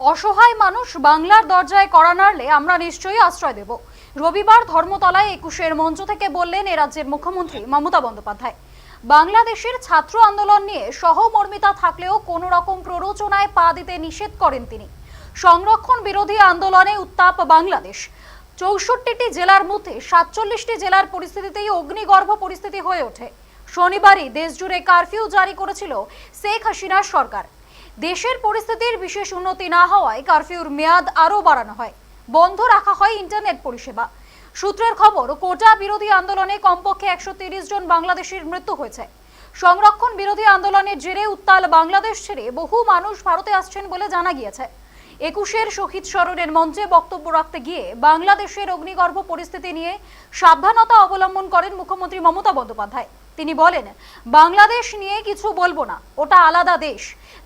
অসহায় মানুষ বাংলার দরজায় কড়া নাড়লে আমরা নিশ্চয়ই আশ্রয় দেব। রবিবার ধর্মতলায় একুশের মঞ্চ থেকে বললেন এ রাজ্যের মুখ্যমন্ত্রী মমতা বন্দ্যোপাধ্যায়। বাংলাদেশের ছাত্র আন্দোলন নিয়ে সহমর্মিতা থাকলেও কোনো রকম প্ররোচনায় পা দিতে নিষেধ করেন তিনি। সংরক্ষণ বিরোধী আন্দোলনে উত্তাপ বাংলাদেশ। চৌষট্টিটি জেলার মধ্যে সাতচল্লিশটি জেলার পরিস্থিতিতেই অগ্নিগর্ভ পরিস্থিতি হয়ে ওঠে। শনিবারই দেশজুড়ে কারফিউ জারি করেছিল শেখ হাসিনার সরকার। দেশের পরিস্থিতির বিশেষ উন্নতি না হওয়ায় কারফিউর মেয়াদ আরও বাড়ানো হয়। বন্ধ রাখা হয় ইন্টারনেট পরিষেবা। সূত্রের খবর, কোটা বিরোধী আন্দোলনে কমপক্ষে একশো জন বাংলাদেশের মৃত্যু হয়েছে। সংরক্ষণ বিরোধী আন্দোলনের জেরে উত্তাল বাংলাদেশ ছেড়ে বহু মানুষ ভারতে আসছেন বলে জানা গিয়েছে। একুশের শহীদ স্মরণের মঞ্চে বক্তব্য রাখতে গিয়ে বাংলাদেশের অগ্নিগর্ভ পরিস্থিতি নিয়ে সাবধানতা অবলম্বন করেন মুখ্যমন্ত্রী মমতা বন্দ্যোপাধ্যায়। তিনি বলেন, বাংলাদেশ নিয়ে কিছু বলব না, ওটা আলাদা দেশ।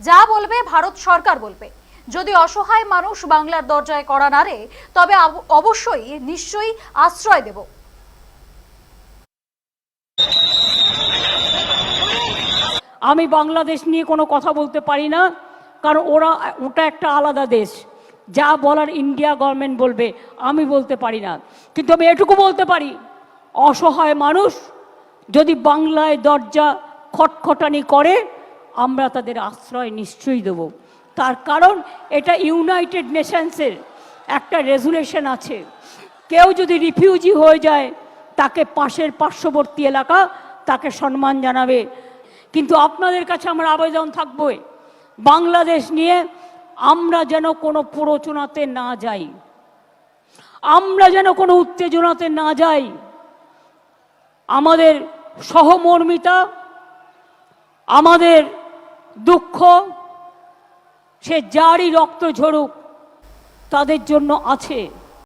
যা বলবে ভারত সরকার বলবে। যদি অসহায় মানুষ বাংলার দরজায় করা নাড়ে, তবে অবশ্যই নিশ্চয়ই আশ্রয় দেব। আমি বাংলাদেশ নিয়ে কোনো কথা বলতে পারি না, কারণ ওরা, ওটা একটা আলাদা দেশ। যা বলার ইন্ডিয়া গভর্নমেন্ট বলবে, আমি বলতে পারি না। কিন্তু আমি এটুকু বলতে পারি, অসহায় মানুষ যদি বাংলায় দরজা খটখটানি করে, আমরা তাদের আশ্রয় নিশ্চয়ই দেব। তার কারণ এটা ইউনাইটেড নেশনসের একটা রেজুলেশন আছে। কেউ যদি রিফিউজি হয়ে যায়, তাকে পাশের পার্শ্ববর্তী এলাকা তাকে সম্মান জানাবে। কিন্তু আপনাদের কাছে আমার আবেদন থাকবে, বাংলাদেশ নিয়ে আমরা যেন কোনো প্ররোচনাতে না যাই। আমরা যেন কোনো উত্তেজনাতে না যাই। আমাদের সহমর্মিতা আমাদের দুঃখ সে যারই রক্ত ঝরুক তাদের জন্য আছে।